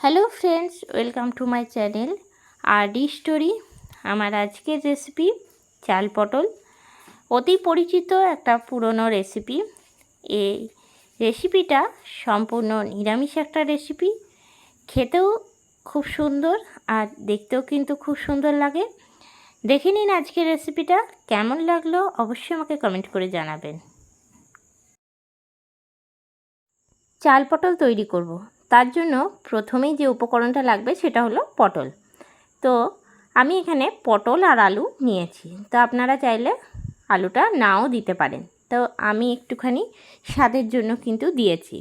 Hello friends, welcome to my channel R D story. আমার আজকের recipe চাল পটল। অতি পরিচিত একটা পুরনো রেসিপি। এই রেসিপিটা সম্পূর্ণ নিরামিষ একটা রেসিপি। খেতেও খুব সুন্দর আর দেখতেও কিন্তু খুব সুন্দর লাগে। দেখে নিন আজকের রেসিপিটা কেমন লাগল, অবশ্যই আমাকে কমেন্ট করে জানাবেন। চাল পটল তৈরি করব। তার জন্য প্রথমেই যে উপকরণটা লাগবে সেটা হলো পটল। তো আমি এখানে পটল আর আলু নিয়েছি। তো আপনারা চাইলে আলুটা নাও দিতে পারেন। তো আমি একটুখানি স্বাদের জন্য কিন্তু দিয়েছি।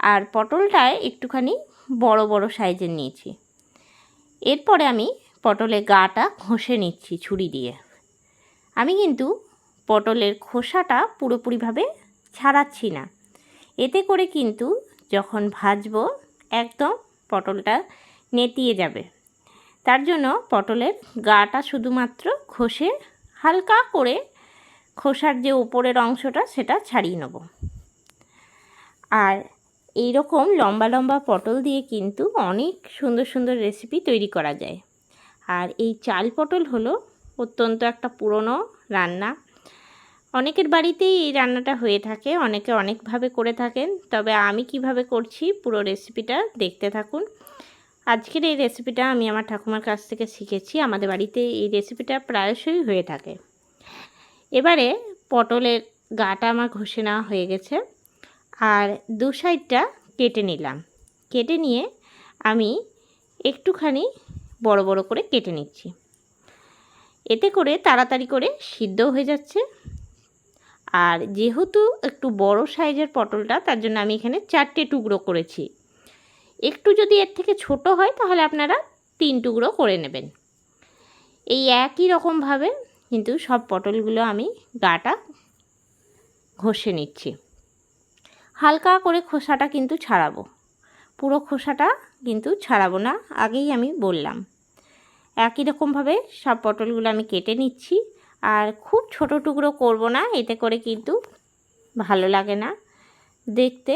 আর পটলটায় একটুখানি বড় বড় সাইজের নিয়েছি। এরপরে আমি পটলের গাটা ঘষে নিচ্ছি ছুরি দিয়ে। আমি কিন্তু পটলের খোসাটা পুরোপুরিভাবে ছাড়াচ্ছি না। এতে করে কিন্তু যখন ভাজবো, একদম পটলটা নেতিয়ে যাবে। তার জন্য পটলের গাটা শুধুমাত্র ঘষে হালকা করে খোসার যে উপরের অংশটা, সেটা ছাড়িয়ে নেব। আর এই রকম লম্বা লম্বা পটল দিয়ে কিন্তু অনেক সুন্দর সুন্দর রেসিপি তৈরি করা যায়। আর এই চাল পটল হলো অত্যন্ত একটা পুরনো রান্না। অনেকের বাড়িতেই এই রান্নাটা হয়ে থাকে, অনেকে অনেকভাবে করে থাকেন। তবে আমি কীভাবে করছি পুরো রেসিপিটা দেখতে থাকুন। আজকের এই রেসিপিটা আমি আমার ঠাকুমার কাছ থেকে শিখেছি, আমাদের বাড়িতে এই রেসিপিটা প্রায়শই হয়ে থাকে। এবারে পটলের গাটা আমার ঘষে নেওয়া হয়ে গেছে, আর দু সাইডটা কেটে নিলাম। কেটে নিয়ে আমি একটুখানি বড় বড় করে কেটে নিচ্ছি। এতে করে তাড়াতাড়ি করে সিদ্ধ হয়ে যাচ্ছে। আর যেহেতু একটু বড় সাইজের পটলটা, তার জন্য আমি এখানে চারটে টুকরো করেছি। একটু যদি এর থেকে ছোট হয়, তাহলে আপনারা তিন টুকরো করে নেবেন। এই একই রকমভাবে কিন্তু সব পটলগুলো আমি গাটা ঘষে নিচ্ছি। হালকা করে খোসাটা কিন্তু ছাড়াবো। পুরো খোসাটা কিন্তু ছাড়াবো না, আগেই আমি বললাম। একই রকমভাবে সব পটলগুলো আমি কেটে নিচ্ছি। আর খুব ছোট টুকরো করব না, এতে করে কিন্তু ভালো লাগে না। দেখতে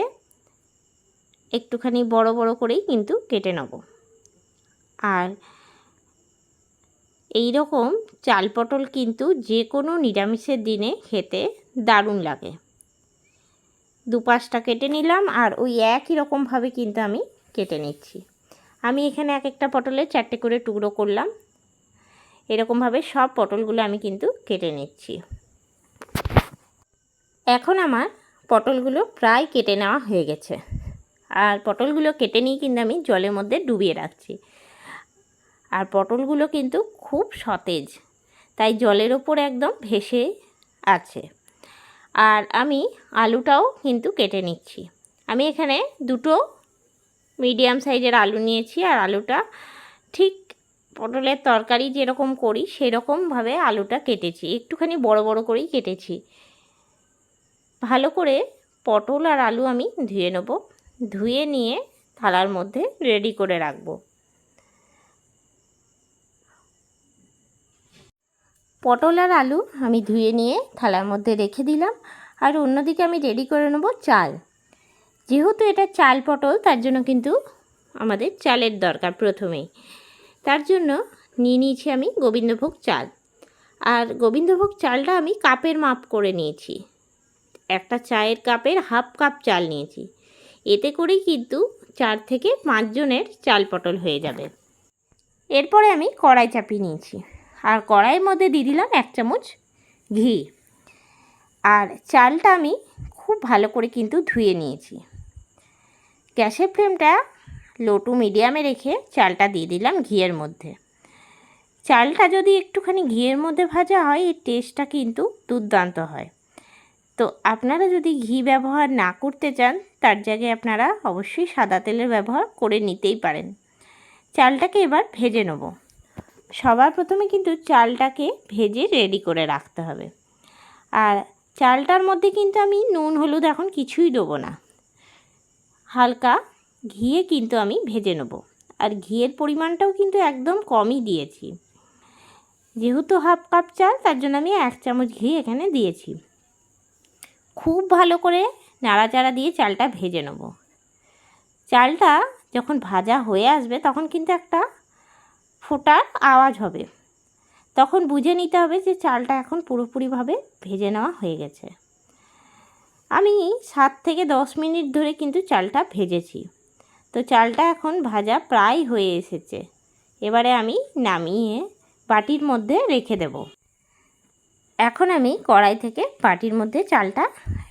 একটুখানি বড় বড় করেই কিন্তু কেটে নেব। আর এই রকম চাল পটল কিন্তু যে কোনো নিরামিষের দিনে খেতে দারুণ লাগে। দুপাশটা কেটে নিলাম আর ওই একই রকমভাবে কিন্তু আমি কেটে নিচ্ছি। আমি এখানে এক একটা পটলে চারটে করে টুকরো করলাম। এরকমভাবে সব পটলগুলো আমি কিন্তু কেটে নিচ্ছি। এখন আমার পটলগুলো প্রায় কেটে নেওয়া হয়ে গেছে। আর পটলগুলো কেটে নিয়ে কিন্তু আমি জলের মধ্যে ডুবিয়ে রাখছি। আর পটলগুলো কিন্তু খুব সতেজ, তাই জলের ওপর একদম ভেসে আছে। আর আমি আলুটাও কিন্তু কেটে নিচ্ছি। আমি এখানে দুটো মিডিয়াম সাইজের আলু নিয়েছি, আর আলুটা ঠিক পটলের তরকারি যেরকম করি, সেরকমভাবে আলুটা কেটেছি। একটুখানি বড় বড় করেই কেটেছি। ভালো করে পটল আর আলু আমি ধুয়ে নেব। ধুয়ে নিয়ে থালার মধ্যে রেডি করে রাখব। পটল আর আলু আমি ধুয়ে নিয়ে থালার মধ্যে রেখে দিলাম। আর অন্যদিকে আমি রেডি করে নেব চাল। যেহেতু এটা চাল পটল, তার জন্য কিন্তু আমাদের চালের দরকার প্রথমেই। তার জন্য নিয়ে নিয়েছি আমি গোবিন্দভোগ চাল। আর গোবিন্দভোগ চালটা আমি কাপের মাপ করে নিয়েছি। একটা চায়ের কাপের হাফ কাপ চাল নিয়েছি। এতে করেই কিন্তু চার থেকে পাঁচজনের চাল পটল হয়ে যাবে। এরপরে আমি কড়াই চাপিয়ে নিয়েছি। আর কড়াইয়ের মধ্যে দিয়ে দিলাম এক চামচ ঘি। আর চালটা আমি খুব ভালো করে কিন্তু ধুয়ে নিয়েছি। গ্যাসের ফ্লেমটা লো টু মিডিয়ামে রেখে চালটা দিয়ে দিলাম ঘিয়ের মধ্যে। চালটা যদি একটুখানি ঘিয়ের মধ্যে ভাজা হয়, এর টেস্টটা কিন্তু দুর্দান্ত হয়। তো আপনারা যদি ঘি ব্যবহার না করতে চান, তার জায়গায় আপনারা অবশ্যই সাদা তেলের ব্যবহার করে নিতেই পারেন। চালটাকে এবার ভেজে নেব। সবার প্রথমে কিন্তু চালটাকে ভেজে রেডি করে রাখতে হবে। আর চালটার মধ্যে কিন্তু আমি নুন, হলুদ এখন কিছুই দেবো না। হালকা ঘিয়ে কিন্তু আমি ভেজে নেব। আর ঘিয়ের পরিমাণটাও কিন্তু একদম কমই দিয়েছি। যেহেতু হাফ কাপ চাল, তার জন্য আমি এক চামচ ঘি এখানে দিয়েছি। খুব ভালো করে নাড়াচাড়া দিয়ে চালটা ভেজে নেব। চালটা যখন ভাজা হয়ে আসবে, তখন কিন্তু একটা ফোটার আওয়াজ হবে। তখন বুঝে নিতে হবে যে চালটা এখন পুরোপুরিভাবে ভেজে নেওয়া হয়ে গেছে। আমি সাত থেকে দশ মিনিট ধরে কিন্তু চালটা ভেজেছি। তো চালটা এখন ভাজা প্রায় হয়ে এসেছে। এবারে আমি নামিয়ে বাটির মধ্যে রেখে দেব। এখন আমি কড়াই থেকে বাটির মধ্যে চালটা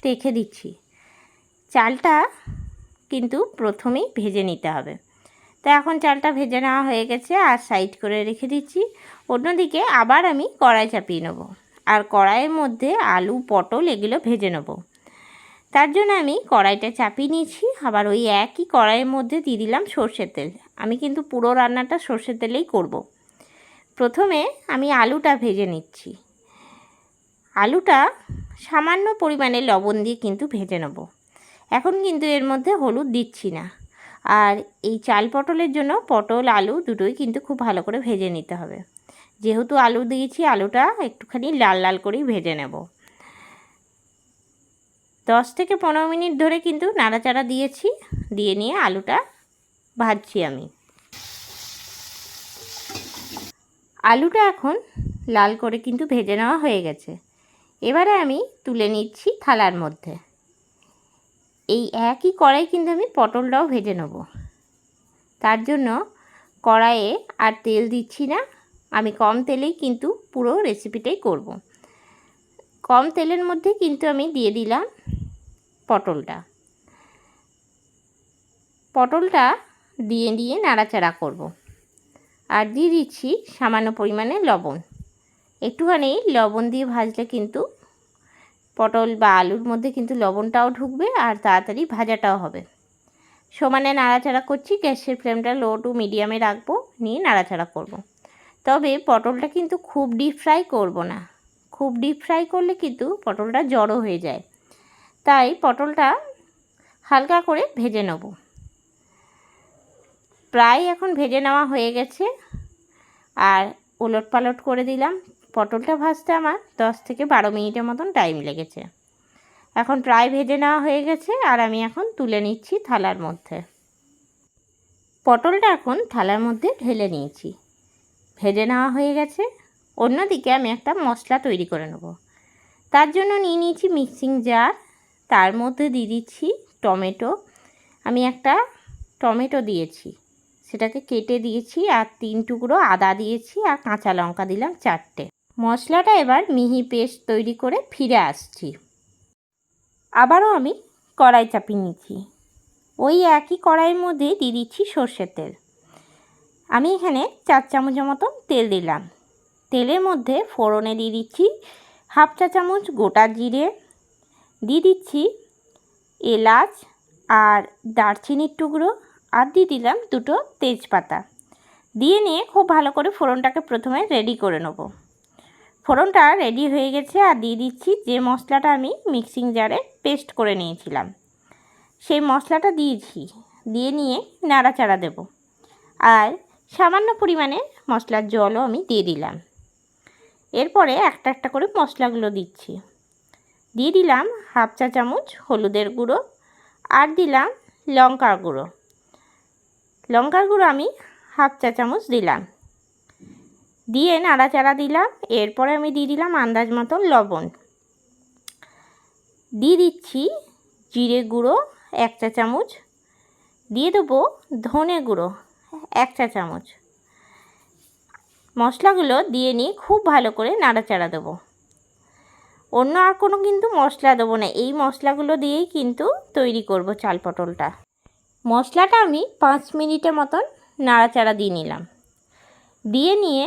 রেখে দিচ্ছি। চালটা কিন্তু প্রথমেই ভেজে নিতে হবে। তো এখন চালটা ভেজে নেওয়া হয়ে গেছে আর সাইড করে রেখে দিচ্ছি। অন্যদিকে আবার আমি কড়াই চাপিয়ে নেব। আর কড়াইয়ের মধ্যে আলু, পটল এগুলো ভেজে নেব। তার জন্য আমি কড়াইটা চাপিয়ে নিয়েছি। আবার ওই একই কড়াইয়ের মধ্যে দিয়ে দিলাম সর্ষের তেল। আমি কিন্তু পুরো রান্নাটা সর্ষের তেলেই করব। প্রথমে আমি আলুটা ভেজে নিচ্ছি। আলুটা সামান্য পরিমাণে লবণ দিয়ে কিন্তু ভেজে নেব। এখন কিন্তু এর মধ্যে হলুদ দিচ্ছি না। আর এই চাল পটলের জন্য পটল, আলু দুটোই কিন্তু খুব ভালো করে ভেজে নিতে হবে। যেহেতু আলু দিয়েছি, আলুটা একটুখানি লাল লাল করেই ভেজে নেব। দশ থেকে পনেরো মিনিট ধরে কিন্তু নাড়াচাড়া দিয়েছি, দিয়ে নিয়ে আলুটা ভাজছি আমি। আলুটা এখন লাল করে কিন্তু ভেজে নেওয়া হয়ে গেছে। এবারে আমি তুলে নিচ্ছি থালার মধ্যে। এই একই কড়াই কিন্তু আমি পটলটাও ভেজে নেব। তার জন্য কড়াইয়ে আর তেল দিচ্ছি না। আমি কম তেলেই কিন্তু পুরো রেসিপিটাই করব। কম তেলের মধ্যে কিন্তু আমি দিয়ে দিলাম পটলটা। পটলটা দিয়ে দিয়ে নাড়াচাড়া করব। আর দিয়ে দিচ্ছি সামান্য পরিমাণে লবণ। একটুখানি লবণ দিয়ে ভাজলে কিন্তু পটল বা আলুর মধ্যে কিন্তু লবণটাও ঢুকবে আর তাড়াতাড়ি ভাজাটাও হবে। সমানে নাড়াচাড়া করছি, গ্যাসের ফ্লেমটা লো টু মিডিয়ামে রাখব, নিয়ে নাড়াচাড়া করব। তবে পটলটা কিন্তু খুব ডিপ ফ্রাই করব না। খুব ডিপ ফ্রাই করলে কিন্তু পটলটা জড়ো হয়ে যায়। তাই পটলটা হালকা করে ভেজে নেব। প্রায় এখন ভেজে নেওয়া হয়ে গেছে। আর ওলট পালট করে দিলাম। পটলটা ভাজতে আমার দশ থেকে বারো মিনিটের মতন টাইম লেগেছে। এখন প্রায় ভেজে নেওয়া হয়ে গেছে আর আমি এখন তুলে নিচ্ছি থালার মধ্যে। পটলটা এখন থালার মধ্যে ঢেলে নিয়েছি। ভেজে নেওয়া হয়ে গেছে। অন্যদিকে আমি একটা মশলা তৈরি করে নেব। তার জন্য নিয়ে নিয়েছি মিক্সিং জার। তার মধ্যে দিয়ে দিচ্ছি টমেটো। আমি একটা টমেটো দিয়েছি। সেটাকে কেটে দিয়েছি আর তিন টুকরো আদা দিয়েছি আর কাঁচা লঙ্কা দিলাম চারটে। মশলাটা এবার মিহি পেস্ট তৈরি করে ফিরে আসছি। আবারও আমি কড়াই চাপিয়ে নিচ্ছি। ওই একই কড়াইয়ের মধ্যে দিয়ে দিচ্ছি সর্ষের তেল। আমি এখানে চার চামচের মতো তেল দিলাম। তেলের মধ্যে ফোড়নে দিয়ে দিচ্ছি হাফ চা চামচ গোটা জিরে দিয়ে দিচ্ছি এলাচ আর দারচিনির টুকরো আর দিয়ে দিলাম দুটো তেজপাতা। দিয়ে নিয়ে খুব ভালো করে ফোড়নটাকে প্রথমে রেডি করে নেব। ফোড়নটা রেডি হয়ে গেছে আর দিয়ে দিচ্ছি যে মশলাটা আমি মিক্সিং জারে পেস্ট করে নিয়েছিলাম। সেই মশলাটা দিয়েছি, দিয়ে নিয়ে নাড়াচাড়া দেব। আর সামান্য পরিমাণে মশলার জলও আমি দিয়ে দিলাম। এরপরে একটা একটা করে মশলাগুলো দিচ্ছি। দিয়ে দিলাম হাফ চা চামচ হলুদের গুঁড়ো আর দিলাম লঙ্কার গুঁড়ো। লঙ্কার গুঁড়ো আমি হাফ চা চামচ দিলাম। দিয়ে নাড়াচাড়া দিলাম, এরপরে আমি দিয়ে দিলাম আন্দাজ মতন লবণ। দিয়ে দিচ্ছি জিরে গুঁড়ো এক চা চামচ। দিয়ে দেবো ধনে গুঁড়ো এক চা চামচ। মশলাগুলো দিয়ে নিয়ে খুব ভালো করে নাড়াচাড়া দেবো। অন্য আর কোনো কিন্তু মশলা দেবো না। এই মশলাগুলো দিয়েই কিন্তু তৈরি করব চাল পটলটা। মশলাটা আমি পাঁচ মিনিটের মতন নাড়াচাড়া দিয়ে নিলাম। দিয়ে নিয়ে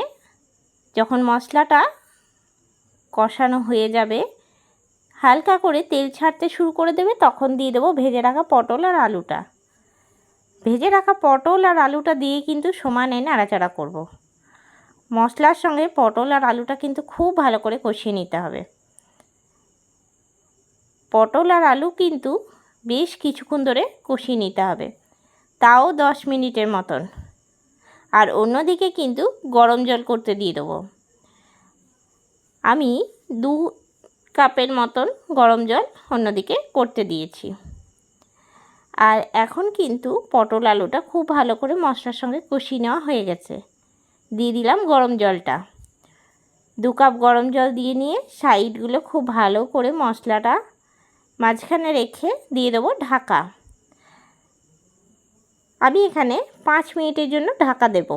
যখন মশলাটা কষানো হয়ে যাবে, হালকা করে তেল ছাড়তে শুরু করে দেবে, তখন দিয়ে দেবো ভেজে রাখা পটল আর আলুটা। ভেজে রাখা পটল আর আলুটা দিয়ে কিন্তু সমানে নাড়াচাড়া করব। মশলার সঙ্গে পটল আর আলুটা কিন্তু খুব ভালো করে কষিয়ে নিতে হবে। পটল আর আলু কিন্তু বেশ কিছুক্ষণ ধরে কষিয়ে নিতে হবে। তাও দশ মিনিটের মতন। আর অন্যদিকে কিন্তু গরম জল করতে দিয়ে দেবো। আমি দু কাপের মতন গরম জল অন্যদিকে করতে দিয়েছি। আর এখন কিন্তু পটল আলুটা খুব ভালো করে মশলার সঙ্গে কষিয়ে নেওয়া হয়ে গেছে। দিয়ে দিলাম গরম জলটা। দু কাপ গরম জল দিয়ে নিয়ে সাইডগুলো খুব ভালো করে মশলাটা মাঝখানে রেখে দিয়ে দেবো ঢাকা। আমি এখানে পাঁচ মিনিটের জন্য ঢাকা দেব।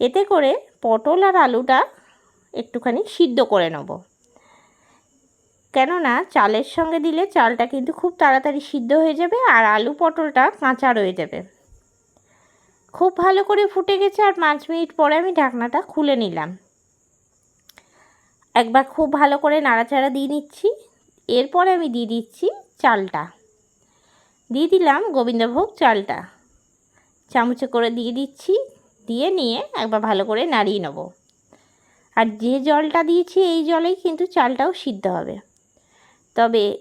এতে করে পটল আর আলুটা একটুখানি সিদ্ধ করে নেব। কেননা চালের সঙ্গে দিলে চালটা কিন্তু খুব তাড়াতাড়ি সিদ্ধ হয়ে যাবে আর আলু পটলটা কাঁচা রয়ে যাবে। খুব ভালো করে ফুটে গেছে আর পাঁচ মিনিট পরে আমি ঢাকনাটা খুলে নিলাম। একবার খুব ভালো করে নাড়াচাড়া দিয়ে নিচ্ছি। এরপরে আমি দিয়ে দিচ্ছি চালটা। দিয়ে দিলাম গোবিন্দভোগ চালটা। চামচে করে দিয়ে দিচ্ছি, দিয়ে নিয়ে একবার ভালো করে নাড়িয়ে নেব। আর যে জলটা দিয়েছি এই জলেই কিন্তু চালটাও সিদ্ধ হবে। তবে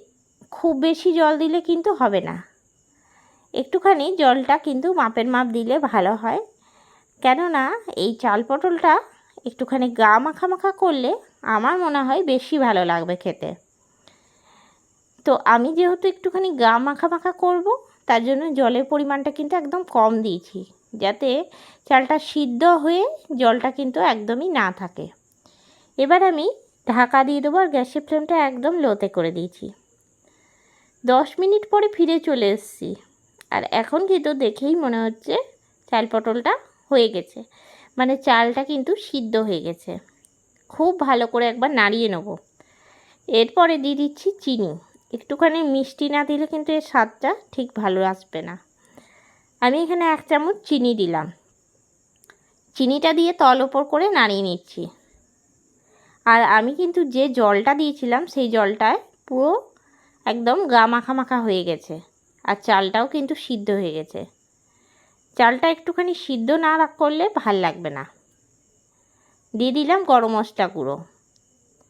খুব বেশি জল দিলে কিন্তু হবে না। একটুখানি জলটা কিন্তু মাপের মাপ দিলে ভালো হয়। কেননা এই চাল পটলটা একটুখানি গা মাখা মাখা করলে আমার মনে হয় বেশি ভালো লাগবে খেতে। তো আমি যেহেতু একটুখানি গা মাখা মাখা করব, তার জন্য জলের পরিমাণটা কিন্তু একদম কম দিয়েছি, যাতে চালটা সিদ্ধ হয়ে জলটা কিন্তু একদমই না থাকে। এবার আমি ঢাকা দিয়ে দেবো আর গ্যাসের ফ্লেমটা একদম লোতে করে দিয়েছি। দশ মিনিট পরে ফিরে চলে এসেছি, আর এখন কিন্তু দেখেই মনে হচ্ছে চাল পটলটা হয়ে গেছে মানে চালটা কিন্তু সিদ্ধ হয়ে গেছে। খুব ভালো করে একবার নাড়িয়ে নেব। এরপরে দিয়ে দিচ্ছি চিনি। একটুখানি মিষ্টি না দিলে কিন্তু এর স্বাদটা ঠিক ভালো আসবে না। আমি এখানে এক চামচ চিনি দিলাম। চিনিটা দিয়ে তল ওপর করে নাড়িয়ে নিচ্ছি। আর আমি কিন্তু যে জলটা দিয়েছিলাম সেই জলটায় পুরো একদম গা মাখা মাখা হয়ে গেছে আর চালটাও কিন্তু সিদ্ধ হয়ে গেছে। চালটা একটুখানি সিদ্ধ না করলে ভালো লাগবে না। দিয়ে দিলাম গরম মশলা গুঁড়ো।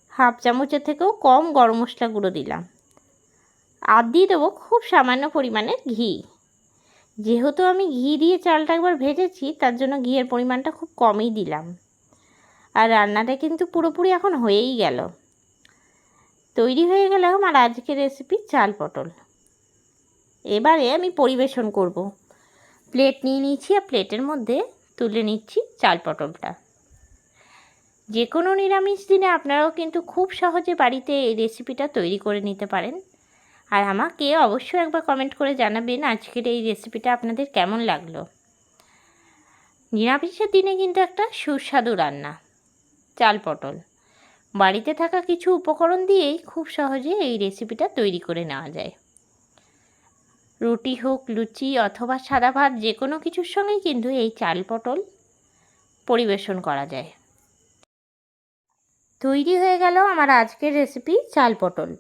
হাফ চামচের থেকেও কম গরম মশলা গুঁড়ো দিলাম। আর দিয়ে দেবো খুব সামান্য পরিমাণে ঘি। যেহেতু আমি ঘি দিয়ে চালটা একবার ভেজেছি, তার জন্য ঘিয়ের পরিমাণটা খুব কমই দিলাম। আর রান্নাটা কিন্তু পুরোপুরি এখন হয়েই গেল। তৈরি হয়ে গেল আমার আজকের রেসিপি চাল পটল। এবারে আমি পরিবেশন করব। প্লেট নিয়ে নিচ্ছি আর প্লেটের মধ্যে তুলে নিচ্ছি চাল পটলটা। যে কোনো নিরামিষ দিনে আপনারাও কিন্তু খুব সহজে বাড়িতে এই রেসিপিটা তৈরি করে নিতে পারেন। আর আমাকে অবশ্যই একবার কমেন্ট করে জানাবেন আজকের এই রেসিপিটা আপনাদের কেমন লাগল। নিরামিষের দিনে কিন্তু একটা সুস্বাদু রান্না, চাল পটল। বাড়িতে থাকা কিছু উপকরণ দিয়েই খুব সহজে এই রেসিপিটা তৈরি করে নেওয়া যায়। রুটি হোক, লুচি অথবা সাদা ভাত যে কোনো কিছুর সঙ্গেই কিন্তু এই চাল পটল পরিবেশন করা যায়। তৈরি হয়ে গেল আমার আজকের রেসিপি চাল পটল।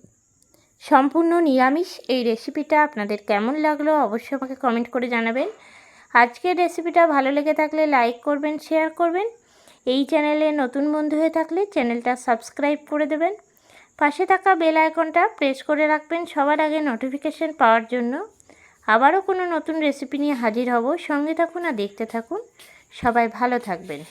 সম্পূর্ণ নিরামিষ। এই রেসিপিটা আপনাদের কেমন লাগল অবশ্যই আমাকে কমেন্ট করে জানাবেন। আজকের রেসিপিটা ভালো লেগে থাকলে লাইক করবেন শেয়ার করবেন। এই চ্যানেলে নতুন বন্ধু হয়ে থাকলে চ্যানেলটা সাবস্ক্রাইব করে দেবেন। পাশে থাকা বেল আইকনটা প্রেস করে রাখবেন সবার আগে নোটিফিকেশান পাওয়ার জন্য। আবারও কোনো নতুন রেসিপি নিয়ে হাজির হব। সঙ্গে থাকুন আর দেখতে থাকুন। সবাই ভালো থাকবেন।